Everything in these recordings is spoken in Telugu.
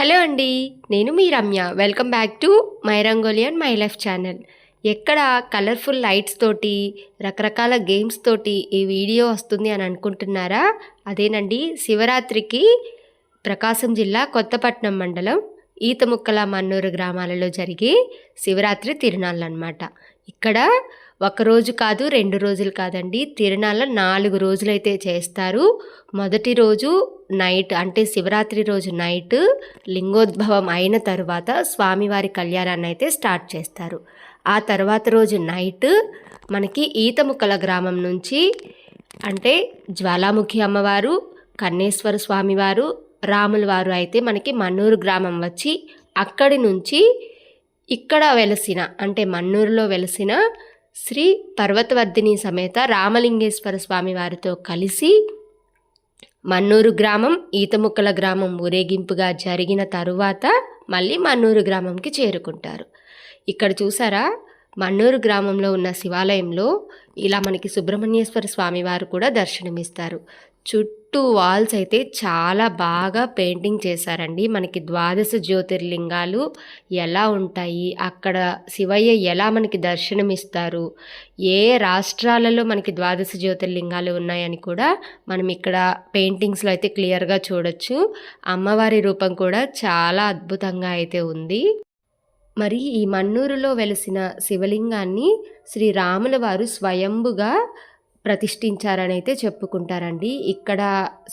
హలో అండి నేను మీ Ramya. Welcome back to my rangoli and my life channel ఎక్కడ కలర్ఫుల్ లైట్స్ తోటి రకరకాల గేమ్స్ తోటి ఈ వీడియో వస్తుంది అని అనుకుంటున్నారా? అదేనండి శివరాత్రికి ప్రకాశం జిల్లా కొత్తపట్నం మండలం ఈతముక్కల మన్నూరు గ్రామాలలో జరిగే శివరాత్రి తిరునాళ్ళు అనమాట ఇక్కడ ఒక రోజు కాదు రెండు రోజులు కాదండి తిరునాళ్ళ నాలుగు రోజులైతే చేస్తారు. మొదటి రోజు నైట్ అంటే శివరాత్రి రోజు నైట్ లింగోద్భవం అయిన తర్వాత స్వామివారి కళ్యాణాన్ని అయితే స్టార్ట్ చేస్తారు. ఆ తర్వాత రోజు నైట్ మనకి ఈతముక్కల గ్రామం నుంచి అంటే జ్వాలాముఖి అమ్మవారు కన్నేశ్వర స్వామివారు రాముల వారు అయితే మనకి మన్నూరు గ్రామం వచ్చి అక్కడి నుంచి ఇక్కడ వెలసిన అంటే మన్నూరులో వెలసిన శ్రీ పర్వతవర్ధిని సమేత రామలింగేశ్వర స్వామి వారితో కలిసి మన్నూరు గ్రామం ఈతముక్కల గ్రామం ఊరేగింపుగా జరిగిన తరువాత మళ్ళీ మన్నూరు గ్రామంకి చేరుకుంటారు. ఇక్కడ చూసారా? మన్నూరు గ్రామంలో ఉన్న శివాలయంలో ఇలా మనకి సుబ్రహ్మణ్యేశ్వర స్వామివారు కూడా దర్శనమిస్తారు. చుట్టూ వాల్స్ అయితే చాలా బాగా పెయింటింగ్ చేశారండి. మనకి ద్వాదశ జ్యోతిర్లింగాలు ఎలా ఉంటాయి? అక్కడ శివయ్య ఎలా మనకి దర్శనమిస్తారు? ఏ రాష్ట్రాలలో మనకి ద్వాదశ జ్యోతిర్లింగాలు ఉన్నాయని కూడా మనం ఇక్కడ పెయింటింగ్స్లో అయితే క్లియర్గా చూడొచ్చు. అమ్మవారి రూపం కూడా చాలా అద్భుతంగా అయితే ఉంది. మరి ఈ మన్నూరులో వెలిసిన శివలింగాన్ని శ్రీరాముల వారు స్వయంభుగా ప్రతిష్ఠించారనైతే చెప్పుకుంటారండి. ఇక్కడ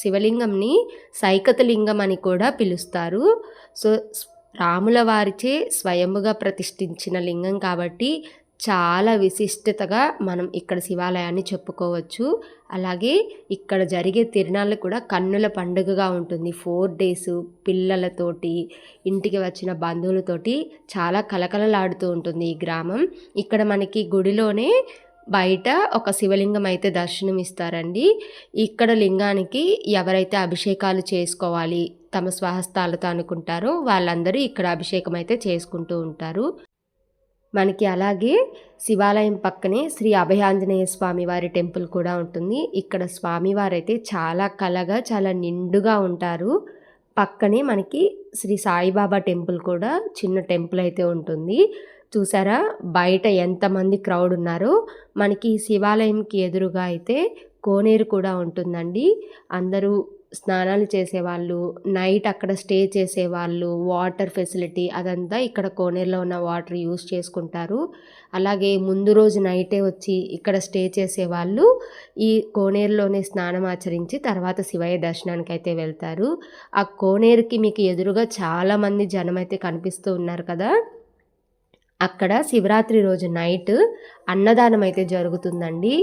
శివలింగంని సైకతలింగం అని కూడా పిలుస్తారు. సో రాముల వారిచే స్వయముగా ప్రతిష్ఠించిన లింగం కాబట్టి చాలా విశిష్టతగా మనం ఇక్కడ శివాలయాన్ని చెప్పుకోవచ్చు. అలాగే ఇక్కడ జరిగే తిరునాళ్ళు కూడా కన్నుల పండుగగా ఉంటుంది. ఫోర్ డేస్ పిల్లలతోటి ఇంటికి వచ్చిన బంధువులతోటి చాలా కలకలలాడుతూ ఉంటుంది ఈ గ్రామం. ఇక్కడ మనకి గుడిలోనే బయట ఒక శివలింగం అయితే దర్శనమిస్తారండి. ఇక్కడ లింగానికి ఎవరైతే అభిషేకాలు చేసుకోవాలి తమ స్వహస్తాలతో అనుకుంటారో వాళ్ళందరూ ఇక్కడ అభిషేకం అయితే చేసుకుంటూ ఉంటారు. మనకి అలాగే శివాలయం పక్కనే శ్రీ అభయాంజనేయ స్వామి వారి టెంపుల్ కూడా ఉంటుంది. ఇక్కడ స్వామివారైతే చాలా కలగా చాలా నిండుగా ఉంటారు. పక్కనే మనకి శ్రీ సాయిబాబా టెంపుల్ కూడా చిన్న టెంపుల్ అయితే ఉంటుంది. చూసారా? బయట ఎంతమంది క్రౌడ్ ఉన్నారో మనకి శివాలయంకి ఎదురుగా అయితే కోనేరు కూడా ఉంటుందండి. అందరూ స్నానాలు చేసేవాళ్ళు నైట్ అక్కడ స్టే చేసేవాళ్ళు వాటర్ ఫెసిలిటీ అదంతా ఇక్కడ కోనేరులో ఉన్న వాటర్ యూస్ చేసుకుంటారు. అలాగే ముందు రోజు నైటే వచ్చి ఇక్కడ స్టే చేసేవాళ్ళు ఈ కోనేరులోనే స్నానం ఆచరించి తర్వాత శివయ్య దర్శనానికి అయితే వెళ్తారు. ఆ కోనేరుకి మీకు ఎదురుగా చాలామంది జనం అయితే కనిపిస్తూ ఉన్నారు కదా? అక్కడ శివరాత్రి రోజు నైట్ అన్నదానం అయితే జరుగుతుందండి.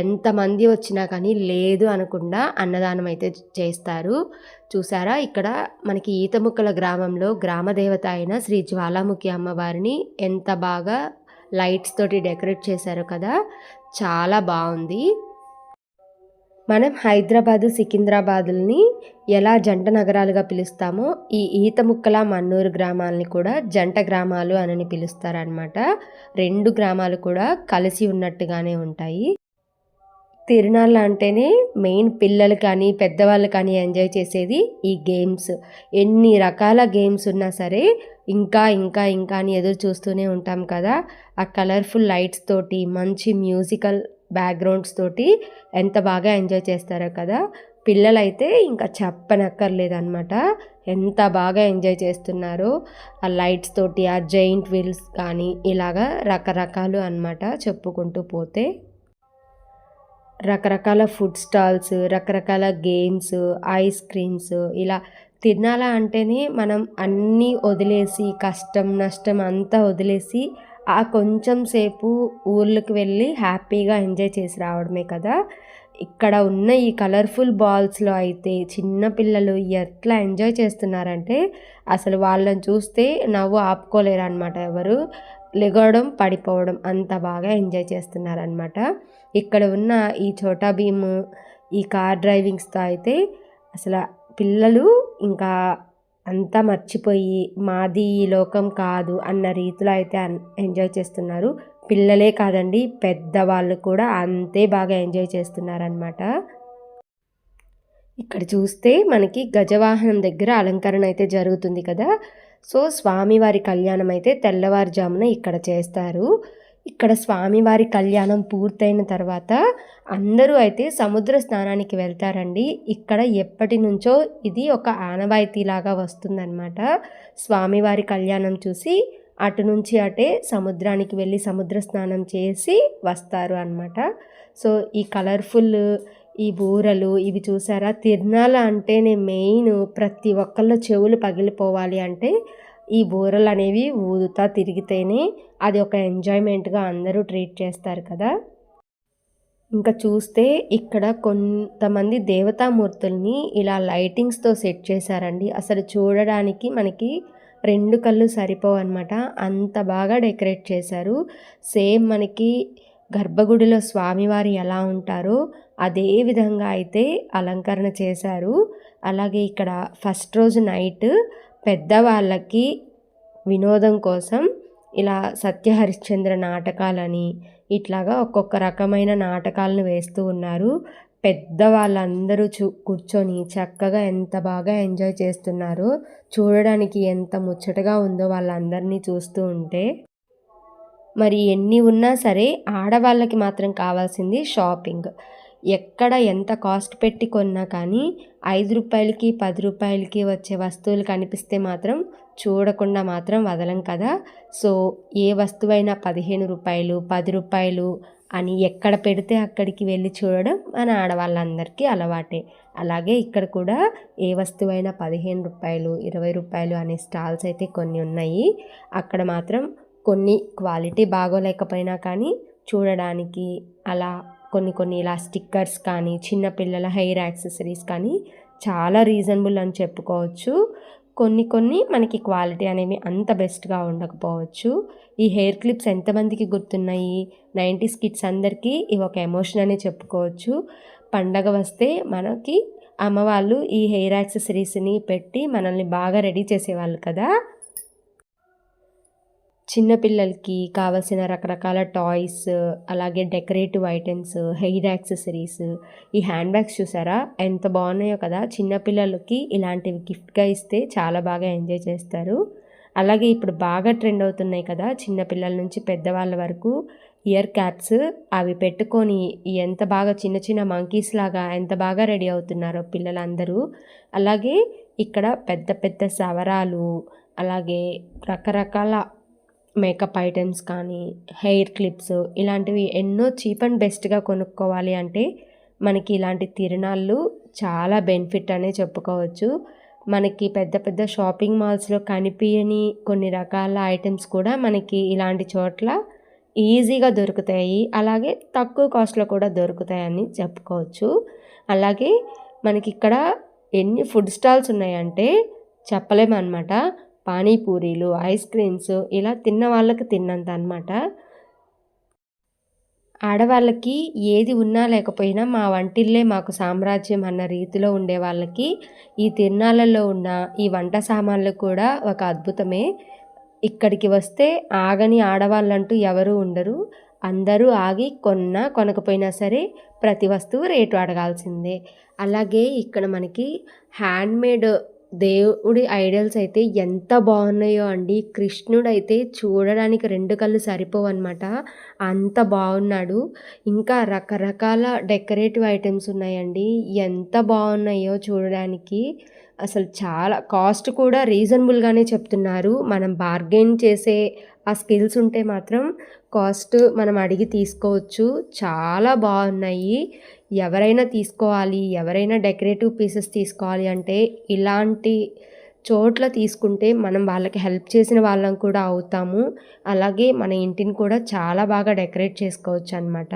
ఎంతమంది వచ్చినా కానీ లేదు అనకుండా అన్నదానం అయితే చేస్తారు. చూసారా? ఇక్కడ మనకి ఈతముక్కల గ్రామంలో గ్రామదేవత అయిన శ్రీ జ్వాలాముఖి అమ్మవారిని ఎంత బాగా లైట్స్ తోటి డెకరేట్ చేశారు కదా! చాలా బాగుంది. మనం హైదరాబాదు సికింద్రాబాదుల్ని ఎలా జంట నగరాలుగా పిలుస్తామో ఈ ఈతముక్కల మన్నూరు గ్రామాలని కూడా జంట గ్రామాలు అని పిలుస్తారనమాట రెండు గ్రామాలు కూడా కలిసి ఉన్నట్టుగానే ఉంటాయి. తిరునాళ్ళు అంటేనే మెయిన్ పిల్లలు కానీ పెద్దవాళ్ళు కానీ ఎంజాయ్ చేసేది ఈ గేమ్స్. ఎన్ని రకాల గేమ్స్ ఉన్నా సరే ఇంకా ఇంకా ఇంకా అని ఎదురు చూస్తూనే ఉంటాం కదా. ఆ కలర్ఫుల్ లైట్స్ తోటి మంచి మ్యూజికల్ బ్యాక్గ్రౌండ్స్ తోటి ఎంత బాగా ఎంజాయ్ చేస్తారో కదా. పిల్లలైతే ఇంకా చెప్పనక్కర్లేదన్నమాట. ఎంత బాగా ఎంజాయ్ చేస్తున్నారో. ఆ లైట్స్ తోటి ఆ జైంట్ వీల్స్ కానీ ఇలాగా రకరకాలు అనమాట చెప్పుకుంటూ పోతే. రకరకాల ఫుడ్ స్టాల్స్ రకరకాల గేమ్స్ ఐస్ క్రీమ్స్ ఇలా తినాలా అంటేనే మనం అన్నీ వదిలేసి కష్టం నష్టం అంతా వదిలేసి ఆ కొంచెం సేపు ఊర్లకు వెళ్ళి హ్యాపీగా ఎంజాయ్ చేసి రావడమే కదా. ఇక్కడ ఉన్న ఈ కలర్ఫుల్ బాల్స్లో అయితే చిన్నపిల్లలు ఎట్లా ఎంజాయ్ చేస్తున్నారంటే అసలు వాళ్ళని చూస్తే నవ్వు ఆపుకోలేరు అనమాట ఎవరు. లెగవడం పడిపోవడం అంత బాగా ఎంజాయ్ చేస్తున్నారనమాట ఇక్కడ ఉన్న ఈ చోటా భీమ్ ఈ కార్ డ్రైవింగ్స్తో అయితే అసలు పిల్లలు ఇంకా అంతా మర్చిపోయి మాది ఈ లోకం కాదు అన్న రీతిలో అయితే ఎంజాయ్ చేస్తున్నారు. పిల్లలే కాదండి పెద్దవాళ్ళు కూడా అంతే బాగా ఎంజాయ్ చేస్తున్నారనమాట ఇక్కడ చూస్తే మనకి గజవాహనం దగ్గర అలంకరణ అయితే జరుగుతుంది కదా. సో స్వామివారి కళ్యాణం అయితే తెల్లవారుజామున ఇక్కడ చేస్తారు. ఇక్కడ స్వామివారి కళ్యాణం పూర్తయిన తర్వాత అందరూ అయితే సముద్ర స్నానానికి వెళ్తారండి. ఇక్కడ ఎప్పటి నుంచో ఇది ఒక ఆనవాయితీలాగా వస్తుందన్నమాట. స్వామివారి కళ్యాణం చూసి అటు నుంచి అటే సముద్రానికి వెళ్ళి సముద్ర స్నానం చేసి వస్తారు అనమాట సో ఈ కలర్ఫుల్ ఈ బూరలు ఇవి చూసారా? తిరునాళ్ళ అంటేనే మెయిన్ ప్రతి ఒక్కళ్ళ చెవులు పగిలిపోవాలి అంటే ఈ బూరలు అనేవి ఊదుతా తిరిగితేనే అది ఒక ఎంజాయ్మెంట్గా అందరూ ట్రీట్ చేస్తారు కదా. ఇంకా చూస్తే ఇక్కడ కొంతమంది దేవతామూర్తుల్ని ఇలా లైటింగ్స్తో సెట్ చేశారండి. అసలు చూడడానికి మనకి రెండు కళ్ళు సరిపోవు అనమాట అంత బాగా డెకరేట్ చేశారు. సేమ్ మనకి గర్భగుడిలో స్వామివారు ఎలా ఉంటారో అదే విధంగా అయితే అలంకరణ చేశారు. అలాగే ఇక్కడ ఫస్ట్ రోజు నైట్ పెద్దవాళ్ళకి వినోదం కోసం ఇలా సత్యహరిశ్చంద్ర నాటకాలని ఇట్లాగా ఒక్కొక్క రకమైన నాటకాలను వేస్తూ ఉన్నారు. పెద్దవాళ్ళందరూ చూ కూర్చొని చక్కగా ఎంత బాగా ఎంజాయ్ చేస్తున్నారో చూడడానికి ఎంత ముచ్చటగా ఉందో వాళ్ళందరినీ చూస్తూ ఉంటే మరి ఎన్ని ఉన్నా సరే ఆడవాళ్ళకి మాత్రం కావాల్సింది షాపింగ్. ఎక్కడ ఎంత కాస్ట్ పెట్టి కొన్నా కానీ ఐదు రూపాయలకి పది రూపాయలకి వచ్చే వస్తువులు కనిపిస్తే మాత్రం చూడకుండా మాత్రం వదలం కదా. సో ఏ వస్తువైనా పదిహేను రూపాయలు పది రూపాయలు అని ఎక్కడ పెడితే అక్కడికి వెళ్ళి చూడడం మన ఆడవాళ్ళందరికీ అలవాటే. అలాగే ఇక్కడ కూడా ఏ వస్తువైనా పదిహేను రూపాయలు ఇరవై రూపాయలు అనే స్టాల్స్ అయితే కొన్ని ఉన్నాయి. అక్కడ మాత్రం కొన్ని క్వాలిటీ బాగోలేకపోయినా కానీ చూడడానికి అలా కొన్ని కొన్ని ఇలా స్టిక్కర్స్ కానీ చిన్నపిల్లల హెయిర్ యాక్సెసరీస్ కానీ చాలా రీజనబుల్ అని చెప్పుకోవచ్చు. కొన్ని కొన్ని మనకి క్వాలిటీ అనేవి అంత బెస్ట్గా ఉండకపోవచ్చు. ఈ హెయిర్ క్లిప్స్ ఎంతమందికి గుర్తున్నాయి? నైంటీస్ కిడ్స్ అందరికీ ఇవి ఒక ఎమోషన్ అనే చెప్పుకోవచ్చు. పండగ వస్తే మనకి అమ్మవాళ్ళు ఈ హెయిర్ యాక్సెసరీస్ని పెట్టి మనల్ని బాగా రెడీ చేసేవాళ్ళు కదా. చిన్నపిల్లలకి కావలసిన రకరకాల టాయ్స్ అలాగే డెకరేటివ్ ఐటమ్స్ హెయిర్ యాక్సెసరీస్. ఈ హ్యాండ్ బ్యాగ్స్ చూసారా? ఎంత బాగున్నాయో కదా! చిన్నపిల్లలకి ఇలాంటివి గిఫ్ట్గా ఇస్తే చాలా బాగా ఎంజాయ్ చేస్తారు. అలాగే ఇప్పుడు బాగా ట్రెండ్ అవుతున్నాయి కదా చిన్నపిల్లల నుంచి పెద్దవాళ్ళ వరకు. ఇయర్ క్యాప్స్ అవి పెట్టుకొని ఎంత బాగా చిన్న చిన్న మంకీస్ లాగా ఎంత బాగా రెడీ అవుతున్నారో పిల్లలందరూ. అలాగే ఇక్కడ పెద్ద పెద్ద సవరాలు అలాగే రకరకాల మేకప్ ఐటమ్స్ కానీ హెయిర్ క్లిప్స్ ఇలాంటివి ఎన్నో చీప్ అండ్ బెస్ట్గా కొనుక్కోవాలి అంటే మనకి ఇలాంటి తిరునాళ్ళు చాలా బెనిఫిట్ అనే చెప్పుకోవచ్చు. మనకి పెద్ద పెద్ద షాపింగ్ మాల్స్లో కనిపించని కొన్ని రకాల ఐటమ్స్ కూడా మనకి ఇలాంటి చోట్ల ఈజీగా దొరుకుతాయి. అలాగే తక్కువ కాస్ట్లో కూడా దొరుకుతాయని చెప్పుకోవచ్చు. అలాగే మనకి ఇక్కడ ఎన్ని ఫుడ్ స్టాల్స్ ఉన్నాయంటే చెప్పలేమన్నమాట. పానీపూరీలు ఐస్ క్రీమ్స్ ఇలా తిన్న వాళ్ళకి తిన్నంత అనమాట ఆడవాళ్ళకి ఏది ఉన్నా లేకపోయినా మా వంటిల్లే మాకు సామ్రాజ్యం అన్న రీతిలో ఉండే వాళ్ళకి ఈ తిరునాళ్ళలో ఉన్న ఈ వంట సామాన్లు కూడా ఒక అద్భుతమే. ఇక్కడికి వస్తే ఆగని ఆడవాళ్ళంటూ ఎవరు ఉండరు. అందరూ ఆగి కొన్నా కొనకపోయినా సరే ప్రతి వస్తువు రేటు అడగాల్సిందే. అలాగే ఇక్కడ మనకి హ్యాండ్మేడ్ దేవుడి ఐడల్స్ అయితే ఎంత బాగున్నాయో అండి. కృష్ణుడు అయితే చూడడానికి రెండు కళ్ళు సరిపోవన్నమాట. అంత బాగున్నాడు. ఇంకా రకరకాల డెకరేటివ్ ఐటమ్స్ ఉన్నాయండి. ఎంత బాగున్నాయో చూడడానికి. అసలు చాలా కాస్ట్ కూడా రీజనబుల్గానే చెప్తున్నారు. మనం బార్గెన్ చేసే ఆ స్కిల్స్ ఉంటే మాత్రం కాస్ట్ మనం అడిగి తీసుకోవచ్చు. చాలా బాగున్నాయి. ఎవరైనా తీసుకోవాలి ఎవరైనా డెకరేటివ్ పీసెస్ తీసుకోవాలి అంటే ఇలాంటి చోట్ల తీసుకుంటే మనం వాళ్ళకి హెల్ప్ చేసిన వాళ్ళం కూడా అవుతాము. అలాగే మన ఇంటిని కూడా చాలా బాగా డెకరేట్ చేసుకోవచ్చు అనమాట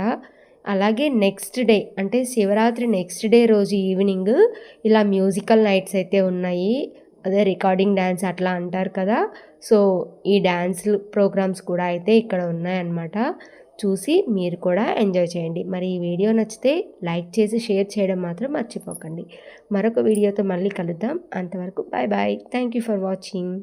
అలాగే నెక్స్ట్ డే అంటే శివరాత్రి నెక్స్ట్ డే రోజు ఈవినింగ్ ఇలా మ్యూజికల్ నైట్స్ అయితే ఉన్నాయి. అదే రికార్డింగ్ డ్యాన్స్ అట్లా అంటారు కదా. సో ఈ డ్యాన్స్ ప్రోగ్రామ్స్ కూడా అయితే ఇక్కడ ఉన్నాయన్నమాట. చూసి మీరు కూడా ఎంజాయ్ చేయండి. మరి ఈ వీడియో నచ్చితే లైక్ చేసి షేర్ చేయడం మాత్రం మర్చిపోకండి. మరొక వీడియోతో మళ్ళీ కలుద్దాం. అంతవరకు bye bye thank you for watching.